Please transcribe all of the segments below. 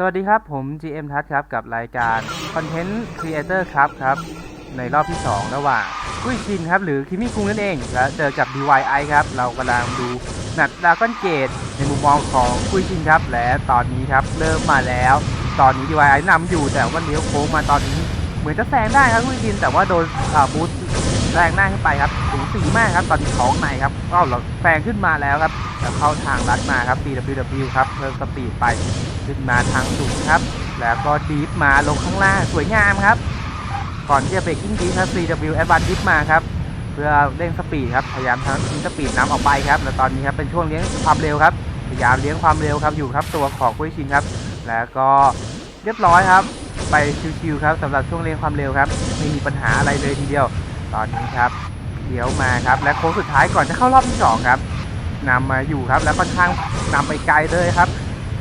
สวัสดีครับ ผม GM ทัศครับ กับรายการ Content Creator ครับครับ ในรอบที่ 2 ระหว่างกุ้ยชินครับ หรือคิมิคุงนั่นเอง และเจอกับ DYI ครับ เรากำลังดูแมตช์ดาก้อนเกตในมุมมองของกุ้ยชินครับ และตอนนี้ครับ เริ่มมาแล้ว ตอนนี้ DYI นำอยู่แต่ว่าเลี้ยวโค้งมาตอนนี้ เหมือนจะแซงได้ครับกุ้ยชินแต่ว่าโดนบูส แรงหน้าขึ้นไปครับสูงสีมากครับตอนนี้ท้องในครับก็เราแซงขึ้นมาแล้วครับแล้วเข้าทางลัดมาครับ DWW ครับเพิ่มสปีดไปขึ้นมาทางสูงครับ แล้วก็ดีฟมาลงข้างล่างสวยงามครับ ก่อนที่จะเบรกกิ้งดีครับ CW Advance Dip มาครับเพื่อเร่งสปีดครับพยายามทำทิ้งสปีดน้ำออกไปครับและตอนนี้ครับเป็นช่วงเลี้ยงความเร็วครับพยายามเลี้ยงความเร็วครับอยู่ครับตัวของกุ้ยชินครับ แล้วก็เรียบร้อยครับ ไปชิวๆครับสำหรับช่วงเลี้ยงความเร็วครับไม่มีปัญหาอะไรเลยทีเดียว ตอนนี้ครับเลี้ยวมาครับ และโค้งสุดท้ายก่อนจะเข้ารอบที่สองครับนำมาอยู่ครับ แล้วค่อนข้างนำไปไกลเลยครับ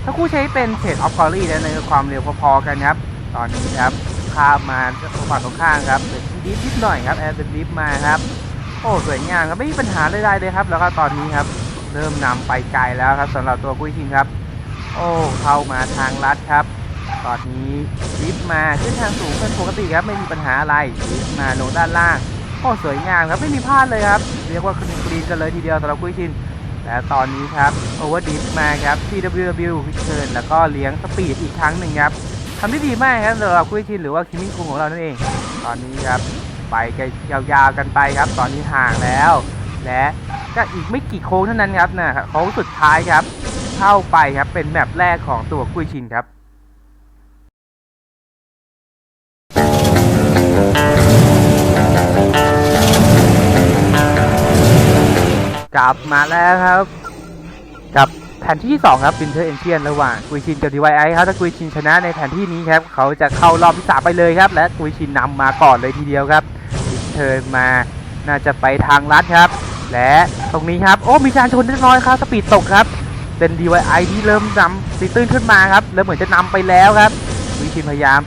ถ้าคู่ใช้เป็นเทรดออฟคอรี่ในความเร็วพอๆกันครับ ตอนนี้ครับข้ามมาฝั่งตรงข้างครับเป็นดิฟนิดหน่อยครับแอร์เป็นดิฟมาครับโอ้สวยงามครับไม่มีปัญหาใดๆเลยครับ แล้วก็ตอนนี้ครับเริ่มนำไปไกลแล้วครับสำหรับตัวกุ้ยชิงครับ โอ้เข้ามาทางลัดครับ ตอนนี้ดิฟมาขึ้นทางสูงเป็นปกติครับไม่มีปัญหาอะไรดิฟมาลงด้านล่าง โอ้สวยงามครับไม่มีพลาดเลยครับ เรียกว่าคลีนกรีนกันเลยทีเดียวสำหรับกุ้ยชินและตอนนี้ครับโอเวอร์ดิฟมาครับ TWW พิเชิญแล้วก็เลี้ยงสปีดอีกครั้งหนึ่งครับทำได้ดีมากครับสำหรับกุ้ยชินหรือว่าคิมมิ่งคุงของเรานั่นเอง ตอนนี้ครับไปกันยาวๆกันไปครับ ตอนนี้ห่างแล้ว และก็อีกไม่กี่โค้งเท่านั้นครับนะโค้งสุดท้ายครับ เข้าไปครับเป็นแมปแรกของตัวกุ้ยชินครับ กลับมาแล้วครับ กับแผนที่ 2 ครับ Winter e n c h a n ระหว่างกุยชินกับ DYI ครับถ้ากุยชินชนะในแผนที่นี้ครับ เขาจะเข้ารอบที่3ไปเลยครับ และกุยชินนำมาก่อนเลยทีเดียวครับวิเทิร์มาน่าจะไปทางลัดครับ และตรงนี้ครับโอ้มีการชนเล็กน้อยครับสปีดตกครับ เป็น DYI ที่เริ่มนำตีตื้นขึ้นมาครับแล้วเหมือนจะนำไปแล้วครับกุยชินพยายาม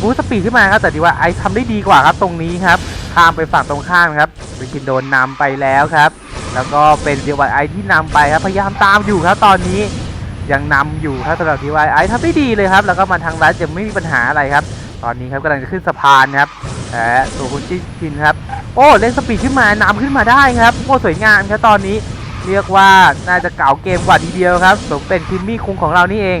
บูสต์สปีดขึ้นมาครับแต่ดีว่าไอทำได้ดีกว่าครับตรงนี้ครับข้ามไปฝั่งตรงข้ามครับวิชินโดนนำไปแล้วครับ แล้วก็เป็นดีวายไอที่นำไปครับพยายามตามอยู่ครับตอนนี้ยังนำอยู่ครับสำหรับดีวายไอทำได้ดีเลยครับ แล้วก็มาทางรัฐจะไม่มีปัญหาอะไรครับ ตอนนี้ครับกำลังจะขึ้นสะพานครับแต่ตัวคุณจิชินครับโอ้เล่นสปีดขึ้นมานำขึ้นมาได้ครับโอ้สวยงามครับตอนนี้เรียกว่าน่าจะเก่าเกมกว่าทีเดียวครับสมเป็นคิมมี่คุงของเรานี่เอง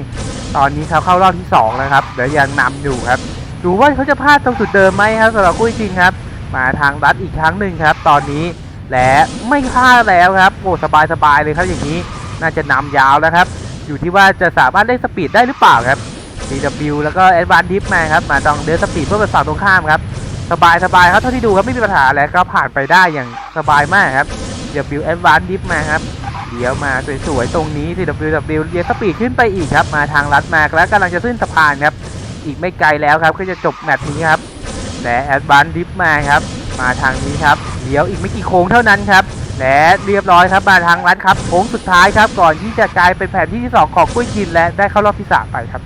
ตอนนี้เขาเข้ารอบที่สองแล้วครับเดี๋ยวยังนำอยู่ครับดูว่าเขาจะพลาดตรงจุดเดิมไหมครับสำหรับกุ้ยจริงครับ มาทางรัดอีกครั้งหนึ่งครับ ตอนนี้ และไม่พลาดแล้วครับโอ้สบายสบายๆเลยครับอย่างนี้น่าจะนำยาวแล้วครับ อยู่ที่ว่าจะสามารถเล่นสปีดได้หรือเปล่าครับ DW แล้วก็ Advanced Dip มาครับมาต้องเดินสปีดเพื่อไปฝั่งตรงข้ามครับ สบายสบายๆครับเท่าที่ดูครับไม่มีปัญหาแล้วก็ผ่านไปได้อย่างสบายมากครับ DW Advanced Dip มาครับเดี๋ยวมาสวยๆตรงนี้ TWW เรียนสปีดขึ้นไปอีกครับมาทางลัดมาแล้วกำลังจะขึ้นสะพานครับอีกไม่ไกลแล้วครับก็จะจบแมตช์นี้ครับและแอดวานดิฟมาครับมาทางนี้ครับ เดี๋ยวอีกไม่กี่โค้งเท่านั้นครับ และเรียบร้อยครับมาทางรัดครับโค้งสุดท้ายครับ ก่อนที่จะกลายเป็นแผนที่ที่ 2 ของกุ้ยกินและได้เข้ารอบที่ 3 ไปครับ